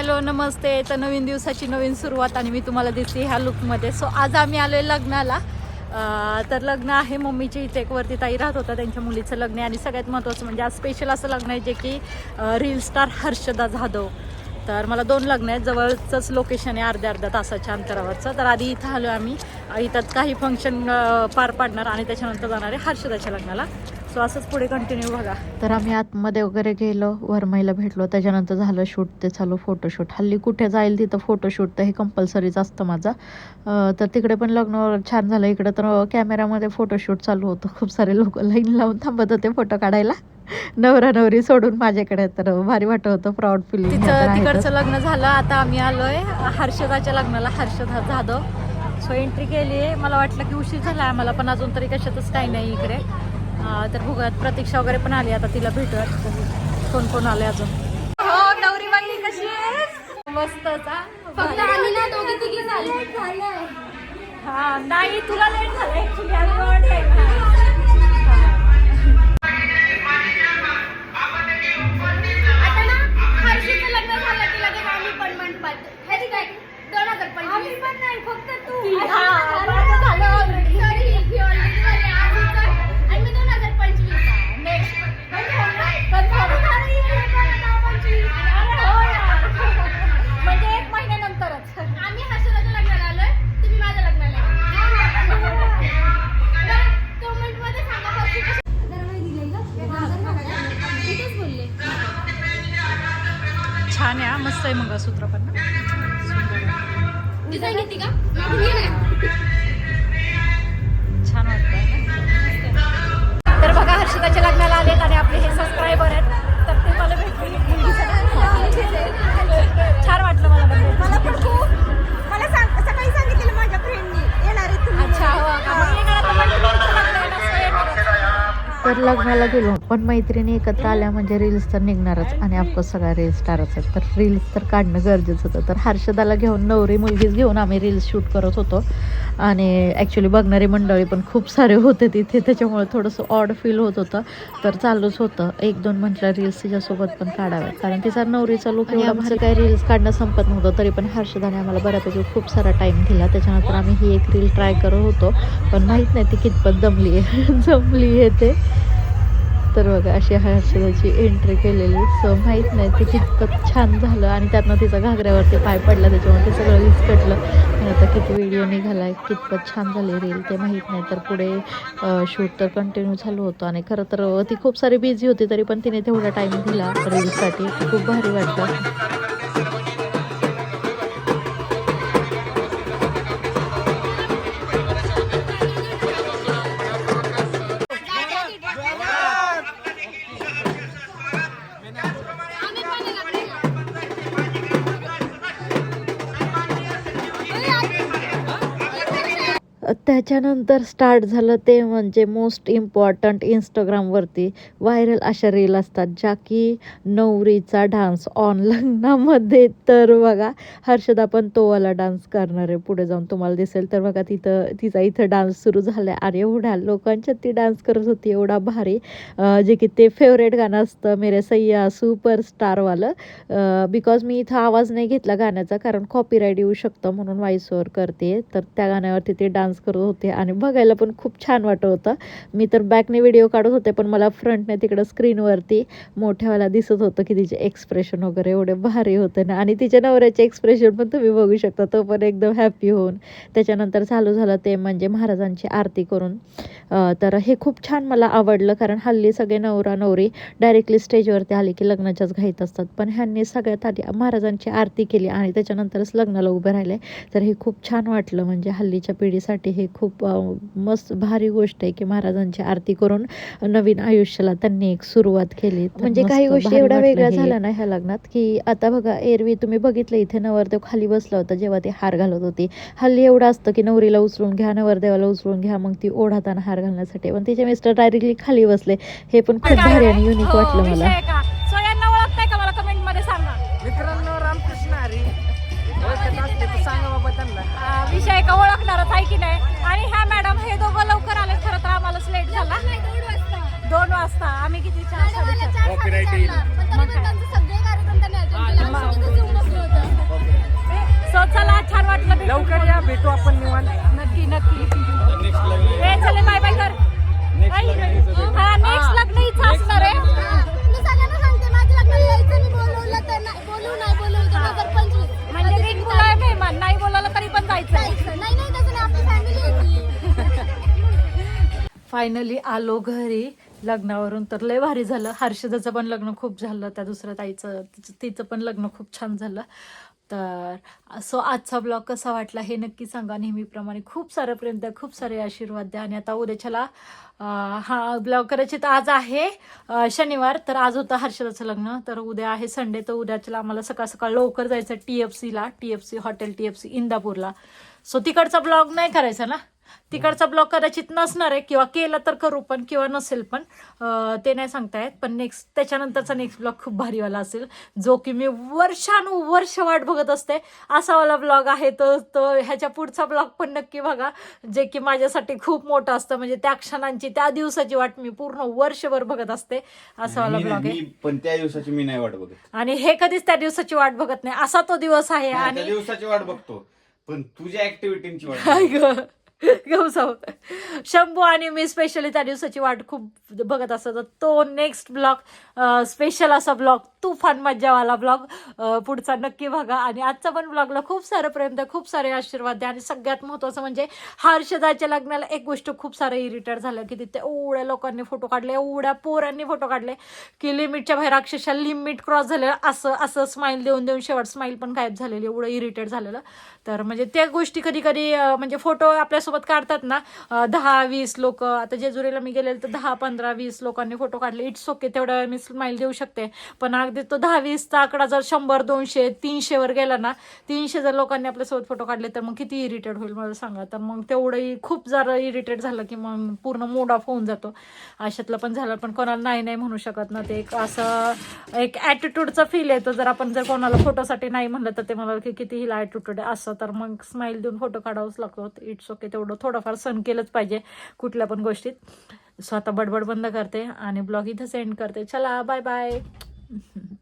Hello नमस्ते. तर नवीन दिवसाची नवीन सुरुवात आणि मी तुम्हाला दिसली ह्या लुकमध्ये सो आज आम्ही आलो आहे लग्नाला तर लग्न आहे मम्मीच्या इथे. एक वरती ताई राहत होता त्यांच्या मुलीचं लग्न आहे. आणि सगळ्यात महत्त्वाचं म्हणजे आज स्पेशल असं लग्न आहे जे की रील स्टार हर्षदा जाधव. तर मला दोन लग्न आहेत. जवळचंच लोकेशन आहे अर्ध्या अर्ध्या तासाच्या अंतरावरचं. तर आधी इथं आलो आम्ही. इथं काही फंक्शन पार पाडणार आणि त्याच्यानंतर जाणार आहे हर्षदाच्या लग्नाला. सो असंच पुढे कंटिन्यू बघा. तर आम्ही आतमध्ये वगैरे गेलो वरमाईला भेटलो. त्याच्यानंतर झालं शूट ते चालू फोटोशूट हल्ली कुठे जाईल तिथं फोटोशूट तर हे कंपल्सरीच असतं माझं. तर तिकडे पण लग्न छान झालं. इकडे तर कॅमेरामध्ये फोटोशूट चालू होतं. खूप सारे लोक लाईन लावून थांबत होते फोटो काढायला. नवरा नवरी सोडून माझ्याकडे. तर भारी वाटत होतं प्राऊड फिलिंग तिचं तिकडचं लग्न झालं. आता आम्ही आलोय हर्षदाच्या लग्नाला हर्षदा जाधव. सो एंट्री केली मला वाटलं की उशीर झाला आम्हाला पण अजून तरी कशातच काही नाही इकडे. तर बघूयात प्रतीक्षा वगैरे पण आली आता तिला भेटूयात. कोण कोण आले अजून? हो नवरी बाई कशी हा. झालंय हा नाही तुला लेट झालं मस्त आहे मंगळसूत्र पण मागून घे ना. छान वाटतंय तर बघा हर्षदाच्या लग्नाला आलेत आणि आपले हे सबस्क्रायबर तर लग्नाला गेलो. पण मैत्रिणी एकत्र आल्या म्हणजे रील्स तर निघणारच आणि ऑफकोर्स सगळ्या रील्स स्टारच आहेत. तर रील्स तर काढणं गरजेचं होतं. तर हर्षदाला घेऊन नवरी मुलगीच घेऊन आम्ही रील्स शूट करत होतो. आणि ॲक्च्युली बघणारी मंडळी पण खूप सारे होते तिथे. त्याच्यामुळे थोडंसं ऑड फील होत होतं. तर चालूच होतं. एक दोन म्हटलं रील्स तिच्यासोबत पण काढाव्यात. कारण तिचा नवरीचा लुक एवढा भारी काही रील्स काढणं संपत नव्हतं. तरी पण हर्षदाने आम्हाला बऱ्यापैकी खूप सारा टाईम दिला. त्याच्यानंतर आम्ही ही एक रील ट्राय करत होतो. पण माहीत नाही ती कितपत दमली आहे जमली आहे ते. तर बघा अशी हर्षदाची एंट्री केलेली सो माहीत नाही ते कितपत छान झालं आणि त्यातनं तिचा घागऱ्यावरती पाय पडला त्याच्यामुळे ते सगळं विस्कटलं. आणि आता किती व्हिडिओ निघाला आहे कितपत छान झाली रील ते माहीत नाही. तर पुढे शूट तर कंटिन्यू झालं होतं. आणि खरं तर ती खूप सारी बिझी होती तरी पण तिने तेवढा टाईम दिला रीलसाठी खूप भारी वाटलं. त्याच्यानंतर स्टार्ट झालं ते म्हणजे मोस्ट इम्पॉर्टंट इंस्टाग्रामवरती व्हायरल अशा रील असतात ज्या की नवरीचा डान्स ऑन लग्नामध्ये. तर बघा हर्षदा पण तोवाला डान्स करणार आहे पुढे जाऊन तुम्हाला दिसेल. तर बघा तिथं तिचा इथं डान्स सुरू झाला आहे आणि एवढ्या लोकांच्या ती डान्स करत होती एवढा भारी. जे की ते फेवरेट गाणं असतं मेरे सय्या सुपरस्टारवालं बिकॉज मी इथं आवाज नाही घेतला गाण्याचा कारण कॉपीराईट येऊ शकतं म्हणून व्हॉइस ओव्हर करते. तर त्या गाण्यावरती ते डान्स करत होते आणि बघायला पण खूप छान वाटत होतं. मी तर बॅकने व्हिडिओ काढत होते पण मला फ्रंटने तिकडं स्क्रीनवरती मोठ्यावाला दिसत होतं की तिचे एक्सप्रेशन वगैरे एवढे भारी होते ना. आणि तिच्या नवऱ्याचे एक्सप्रेशन पण तुम्ही बघू शकता तो पण एकदम हॅपी होऊन. त्याच्यानंतर चालू झालं ते म्हणजे महाराजांची आरती करून. तर हे खूप छान मला आवडलं कारण हल्ली सगळे नवरा नवरी डायरेक्टली स्टेजवरती आले की लग्नाच्याच घाईत असतात. पण ह्यांनी सगळ्यात आधी महाराजांची आरती केली आणि त्याच्यानंतरच लग्नाला उभे राहिले. तर हे खूप छान वाटलं म्हणजे हल्लीच्या पिढीसाठी. हे खूप मस्त भारी गोष्ट आहे की महाराजांची आरती करून नवीन आयुष्याला त्यांनी एक सुरुवात केली. म्हणजे काही गोष्टी वाटलं वेगळ्या हे. झाल्या ना ह्या लग्नात की आता बघा एरवी तुम्ही बघितलं इथे नवरदेव खाली बसला होता जेव्हा ते हार घालत होते. हल्ली एवढं असतं की नवरीला उचलून घ्या नवरदेवाला उचलून घ्या मग ती ओढाताना हार घालण्यासाठी. पण तिचे मिस्टर डायरेक्टली खाली बसले. हे पण खूप भारी आणि युनिक हो, वाटलं मला. मित्रांनो रामकृष्ण हरी. सांगा बाबा त्यांना. विषय का ओळखणारच आहे की नाही? आणि ह्या मॅडम हे दोघं लवकर आले खरं तर आम्हालाच लेट झाला. दोन वाजता. आम्ही किती चार सो चला छान वाटलं लवकर या भेटू आपण निवांत. नक्की नक्की. चले बाय बाय कर. फायनली आलो घरी. लग्नावरून तर लय भारी झालं. हर्षदाचं पण लग्न खूप झालं. त्या दुसऱ्या ताईचं तिचं तिचं पण लग्न खूप छान झालं. तर सो आजचा ब्लॉग कसा वाटला हे नक्की सांगा. नेहमीप्रमाणे खूप सारं प्रेम द्या खूप सारे आशीर्वाद द्या. आणि आता उद्याच्याला हा ब्लॉग कदाचित आज आहे शनिवार. तर आज होतं हर्षदाचं लग्न. तर उद्या आहे संडे. तर उद्याच्याला आम्हाला सकाळ सकाळ लवकर जायचं टी एफ सीला T F C hotel T F C इंदापूरला. So तिकडचा ब्लॉग नाही करायचा ना? तिकडचा ब्लॉग कदाचित नसणार आहे किंवा केला तर करू पण किंवा नसेल पण ते नाही सांगता येत पण नेक्स्ट त्याच्यानंतरचा नेक्स्ट ब्लॉग खूप भारीवाला असेल जो की मी वर्षानुवर्ष वाट बघत असते. असावाला ब्लॉग आहे तो तो ह्याच्या पुढचा ब्लॉग पण नक्की बघा जे की माझ्यासाठी खूप मोठं असतं. म्हणजे त्या क्षणांची त्या दिवसाची वाट मी पूर्ण वर्षभर बघत असते. असावाला ब्लॉग आहे. पण त्या दिवसाची मी नाही वाट बघत. आणि हे कधीच त्या दिवसाची वाट बघत नाही. असा तो दिवस आहे आणि दिवसाची वाट बघतो. पण तुझ्या ऍक्टिव्हिटीची वाट गौसाव शंभू आणि मी स्पेशली त्या दिवसाची वाट खूप बघत असत. तो नेक्स्ट ब्लॉग स्पेशल असा ब्लॉग तुफान मज्जावाला ब्लॉग पुढचा नक्की बघा. आणि आजचा पण ब्लॉगला खूप सारं प्रेम द्या खूप सारे आशीर्वाद द्या. आणि सगळ्यात महत्त्वाचं म्हणजे हर्षदाच्या लग्नाला एक गोष्ट खूप सारं इरिटेट झालं की तिथे एवढ्या लोकांनी फोटो काढले एवढ्या पोरांनी फोटो काढले की लिमिटच्या बाहेर अक्षरशः लिमिट क्रॉस झालेलं. असं असं स्माईल देऊन देऊन शेवट स्माईल पण गायब झालेली एवढं इरिटेट झालेलं. तर म्हणजे त्या गोष्टी कधी कधी म्हणजे फोटो आपल्यासोबत काढतात ना दहा वीस लोक. आता जेजुरीला मी गेलेले तर दहा पंधरा वीस लोकांनी फोटो काढले. इट्स ओके तेवढ्या मी स्माईल देऊ शकते. पण अगदी तो दहा वीसचा आकडा जर शंभर दोनशे तीनशेवर गेला ना तीनशे जर लोकांनी आपल्यासोबत फोटो काढले तर मग किती इरिटेट होईल मला सांगा. तर मग तेवढंही खूप जरा इरिटेट झालं की मग पूर्ण मूड ऑफ होऊन जातो. अशातलं पण झालं पण कोणाला नाही नाही म्हणू शकत ना ते. एक असं एक ॲटिट्यूडचा फील येतो. जर आपण जर कोणाला फोटोसाठी नाही म्हणलं तर ते मला की किती हिला ॲटिट्यूड आहे असं. तर मग स्माईल देऊन फोटो काढावंच लागतो. इट्स ओके तेवढं थोडंफार सण केलंच पाहिजे कुठल्या पण गोष्टीत. स्वतः बडबड बंद करते आणि ब्लॉग इथं सेंड करते. चला बाय बाय Mm-hmm.